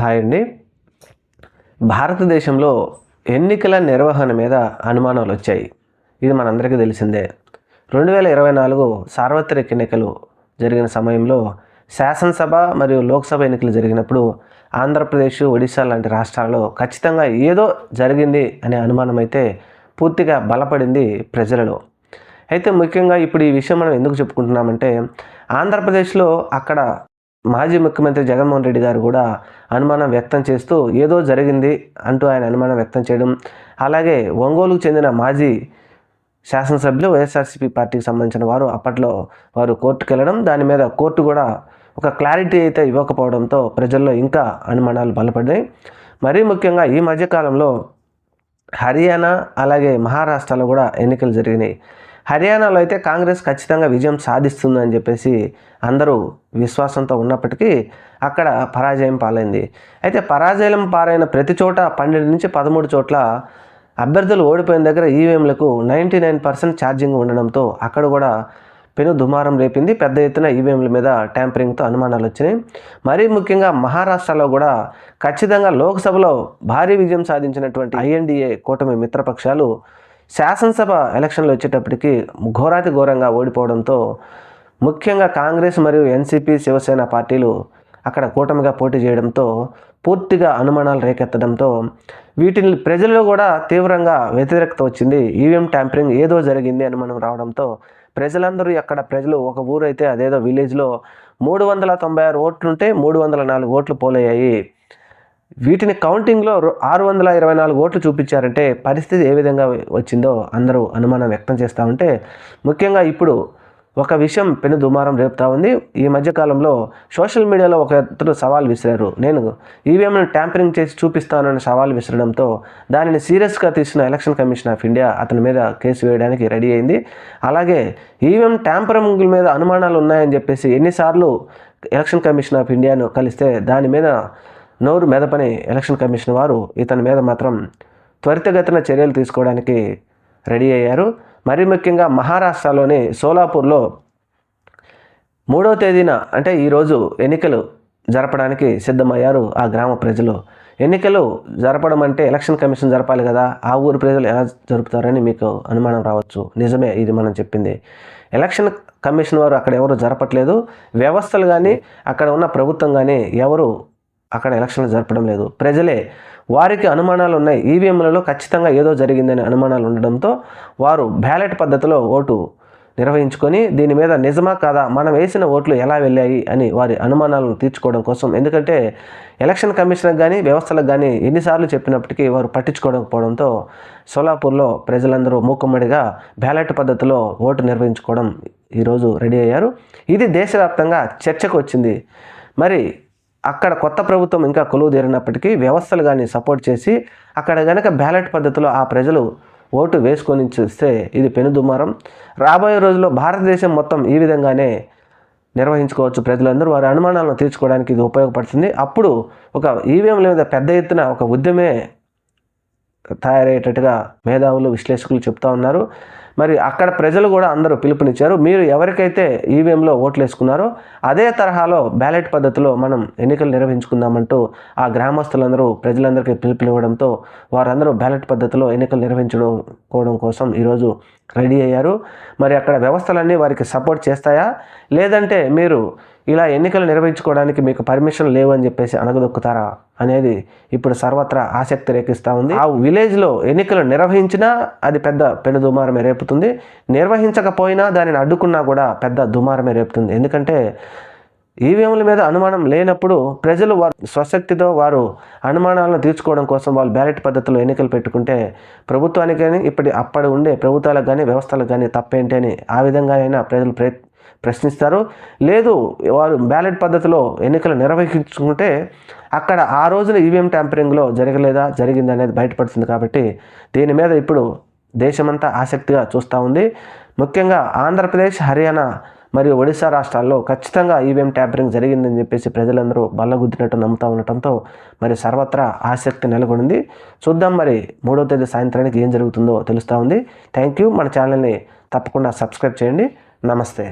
Hi అండి. భారతదేశంలో ఎన్నికల నిర్వహణ మీద అనుమానాలు వచ్చాయి. ఇది మనందరికీ తెలిసిందే. రెండు వేల ఇరవై నాలుగు సార్వత్రిక ఎన్నికలు జరిగిన సమయంలో శాసనసభ మరియు లోక్సభ ఎన్నికలు జరిగినప్పుడు ఆంధ్రప్రదేశ్ ఒడిశా లాంటి రాష్ట్రాల్లో ఖచ్చితంగా ఏదో జరిగింది అనే అనుమానం అయితే పూర్తిగా బలపడింది ప్రజలలో. అయితే ముఖ్యంగా ఇప్పుడు ఈ విషయం మనం ఎందుకు చెప్పుకుంటున్నామంటే ఆంధ్రప్రదేశ్లో అక్కడ మాజీ ముఖ్యమంత్రి జగన్మోహన్ రెడ్డి గారు కూడా అనుమానం వ్యక్తం చేస్తూ ఏదో జరిగింది అంటూ ఆయన అనుమానం వ్యక్తం చేయడం. అలాగే ఒంగోలుకు చెందిన మాజీ శాసనసభ్యులు వైఎస్ఆర్సీపీ పార్టీకి సంబంధించిన వారు అప్పట్లో వారు కోర్టుకు వెళ్ళడం దాని మీద కోర్టు కూడా ఒక క్లారిటీ అయితే ఇవ్వకపోవడంతో ప్రజల్లో ఇంకా అనుమానాలు బలపడ్డాయి. మరీ ముఖ్యంగా ఈ మధ్యకాలంలో హర్యానా అలాగే మహారాష్ట్రలో కూడా ఎన్నికలు జరిగినాయి. హర్యానాలో అయితే కాంగ్రెస్ ఖచ్చితంగా విజయం సాధిస్తుందని చెప్పేసి అందరూ విశ్వాసంతో ఉన్నప్పటికీ అక్కడ పరాజయం పాలైంది. అయితే పరాజయం పాలైన ప్రతి చోట పన్నెండు నుంచి పదమూడు చోట్ల అభ్యర్థులు ఓడిపోయిన దగ్గర ఈవీఎంలకు నైంటీ నైన్ పర్సెంట్ ఛార్జింగ్ ఉండడంతో అక్కడ కూడా పెను దుమారం రేపింది. పెద్ద ఎత్తున ఈవీఎంల మీద ట్యాంపరింగ్తో అనుమానాలు వచ్చినాయి. మరీ ముఖ్యంగా మహారాష్ట్రలో కూడా ఖచ్చితంగా లోక్సభలో భారీ విజయం సాధించినటువంటి ఐఎన్డీఏ కూటమి మిత్రపక్షాలు శాసనసభ ఎలక్షన్లు వచ్చేటప్పటికి ఘోరాతి ఘోరంగా ఓడిపోవడంతో ముఖ్యంగా కాంగ్రెస్ మరియు ఎన్సీపీ శివసేన పార్టీలు అక్కడ కూటమిగా పోటీ చేయడంతో పూర్తిగా అనుమానాలు రేకెత్తడంతో వీటిని ప్రజల్లో కూడా తీవ్రంగా వ్యతిరేకత వచ్చింది. ఈవీఎం ట్యాంపరింగ్ ఏదో జరిగింది అనుమానం రావడంతో ప్రజలందరూ అక్కడ ప్రజలు ఒక ఊరైతే అదేదో విలేజ్లో మూడు వందల తొంభై ఆరు ఓట్లుంటే మూడు వందల నాలుగు ఓట్లు పోలయ్యాయి. వీటిని కౌంటింగ్లో ఆరు వందల ఇరవై నాలుగు ఓట్లు చూపించారంటే పరిస్థితి ఏ విధంగా వచ్చిందో అందరూ అనుమానం వ్యక్తం చేస్తూ ఉంటే ముఖ్యంగా ఇప్పుడు ఒక విషయం పెను దుమారం రేపుతా ఉంది. ఈ మధ్యకాలంలో సోషల్ మీడియాలో ఒక ఇద్దరు సవాల్ విసిరారు. నేను ఈవీఎంను ట్యాంపరింగ్ చేసి చూపిస్తానని సవాల్ విసరడంతో దానిని సీరియస్గా తీసుకున్న ఎలక్షన్ కమిషన్ ఆఫ్ ఇండియా అతని మీద కేసు వేయడానికి రెడీ అయింది. అలాగే ఈవీఎం ట్యాంపరింగ్ మీద అనుమానాలు ఉన్నాయని చెప్పేసి ఎన్నిసార్లు ఎలక్షన్ కమిషన్ ఆఫ్ ఇండియాను కలిస్తే దాని మీద నోరు మెదపని ఎలక్షన్ కమిషన్ వారు ఇతని మీద మాత్రం త్వరితగతిన చర్యలు తీసుకోవడానికి రెడీ అయ్యారు. మరీ ముఖ్యంగా మహారాష్ట్రలోని సోలాపూర్లో మూడవ తేదీన అంటే ఈరోజు ఎన్నికలు జరపడానికి సిద్ధమయ్యారు ఆ గ్రామ ప్రజలు. ఎన్నికలు జరపడం అంటే ఎలక్షన్ కమిషన్ జరపాలి కదా ఆ ఊరు ప్రజలు ఎలా జరుపుతారని మీకు అనుమానం రావచ్చు. నిజమే ఇది మనం చెప్పింది. ఎలక్షన్ కమిషన్ వారు అక్కడ ఎవరు జరపట్లేదు. వ్యవస్థలు కానీ అక్కడ ఉన్న ప్రభుత్వం కానీ ఎవరు అక్కడ ఎలక్షన్లు జరపడం లేదు. ప్రజలే వారికి అనుమానాలు ఉన్నాయి. ఈవీఎంలలో ఖచ్చితంగా ఏదో జరిగిందనే అనుమానాలు ఉండడంతో వారు బ్యాలెట్ పద్ధతిలో ఓటు నిర్వహించుకొని దీని మీద నిజమా కాదా మనం వేసిన ఓట్లు ఎలా వెళ్ళాయి అని వారి అనుమానాలను తీర్చుకోవడం కోసం ఎందుకంటే ఎలక్షన్ కమిషనర్ కానీ వ్యవస్థలకు కానీ ఎన్నిసార్లు చెప్పినప్పటికీ వారు పట్టించుకోకపోవడంతో సోలాపూర్లో ప్రజలందరూ మూకుమ్మడిగా బ్యాలెట్ పద్ధతిలో ఓటు నిర్వహించుకోవడం ఈరోజు రెడీ అయ్యారు. ఇది దేశవ్యాప్తంగా చర్చకు వచ్చింది. మరి అక్కడ కొత్త ప్రభుత్వం ఇంకా కొలువు తీరినప్పటికీ వ్యవస్థలు కానీ సపోర్ట్ చేసి అక్కడ కనుక బ్యాలెట్ పద్ధతిలో ఆ ప్రజలు ఓటు వేసుకొని చూస్తే ఇది పెనుదుమారం. రాబోయే రోజుల్లో భారతదేశం మొత్తం ఈ విధంగానే నిర్వహించుకోవచ్చు ప్రజలందరూ. వారి అనుమానాలను తీర్చుకోవడానికి ఇది ఉపయోగపడుతుంది. అప్పుడు ఒక ఈవీఎంల మీద పెద్ద ఎత్తున ఒక ఉద్యమే తయారయ్యేటట్టుగా మేధావులు విశ్లేషకులు చెప్తా ఉన్నారు. మరి అక్కడ ప్రజలు కూడా అందరూ పిలుపునిచ్చారు. మీరు ఎవరికైతే ఈవీఎంలో ఓట్లు వేసుకున్నారో అదే తరహాలో బ్యాలెట్ పద్ధతిలో మనం ఎన్నికలు నిర్వహించుకుందామంటూ ఆ గ్రామస్తులందరూ ప్రజలందరికీ పిలుపునివ్వడంతో వారందరూ బ్యాలెట్ పద్ధతిలో ఎన్నికలు నిర్వహించుకోవడం కోసం ఈరోజు రెడీ అయ్యారు. మరి అక్కడ వ్యవస్థలన్నీ వారికి సపోర్ట్ చేస్తాయా? లేదంటే మీరు ఇలా ఎన్నికలు నిర్వహించుకోవడానికి మీకు పర్మిషన్ లేవని చెప్పేసి అనగదొక్కుతారా అనేది ఇప్పుడు సర్వత్రా ఆసక్తి రేకిస్తూ ఉంది. ఆ విలేజ్లో ఎన్నికలు నిర్వహించినా అది పెద్ద పెను దుమారమే రేపుతుంది. నిర్వహించకపోయినా దానిని అడ్డుకున్నా కూడా పెద్ద దుమారమే రేపుతుంది. ఎందుకంటే ఈవీఎంల మీద అనుమానం లేనప్పుడు ప్రజలు వారు స్వశక్తితో వారు అనుమానాలను తీర్చుకోవడం కోసం వాళ్ళు బ్యాలెట్ పద్ధతిలో ఎన్నికలు పెట్టుకుంటే ప్రభుత్వానికి కానీ ఇప్పటి అప్పటి ఉండే ప్రభుత్వాలకు కానీ వ్యవస్థలకు కానీ తప్పేంటి అని ఆ విధంగా అయినా ప్రజలు ప్రయత్ ప్రశ్నిస్తారు. లేదు వారు బ్యాలెట్ పద్ధతిలో ఎన్నికలు నిర్వహించుకుంటే అక్కడ ఆ రోజున ఈవీఎం ట్యాంపరింగ్లో జరగలేదా జరిగింది అనేది బయటపడుతుంది కాబట్టి దీని మీద ఇప్పుడు దేశమంతా ఆసక్తిగా చూస్తూ ఉంది. ముఖ్యంగా ఆంధ్రప్రదేశ్ హర్యానా మరియు ఒడిశా రాష్ట్రాల్లో ఖచ్చితంగా ఈవీఎం ట్యాంపరింగ్ జరిగిందని చెప్పేసి ప్రజలందరూ బల్లగుద్దినట్టు నమ్ముతూ ఉండటంతో మరి సర్వత్రా ఆసక్తి నెలకొనింది. చూద్దాం మరి మూడో తేదీ సాయంత్రానికి ఏం జరుగుతుందో తెలుస్తూ ఉంది. థ్యాంక్ యూ మన ఛానల్ని తప్పకుండా సబ్స్క్రైబ్ చేయండి. నమస్తే.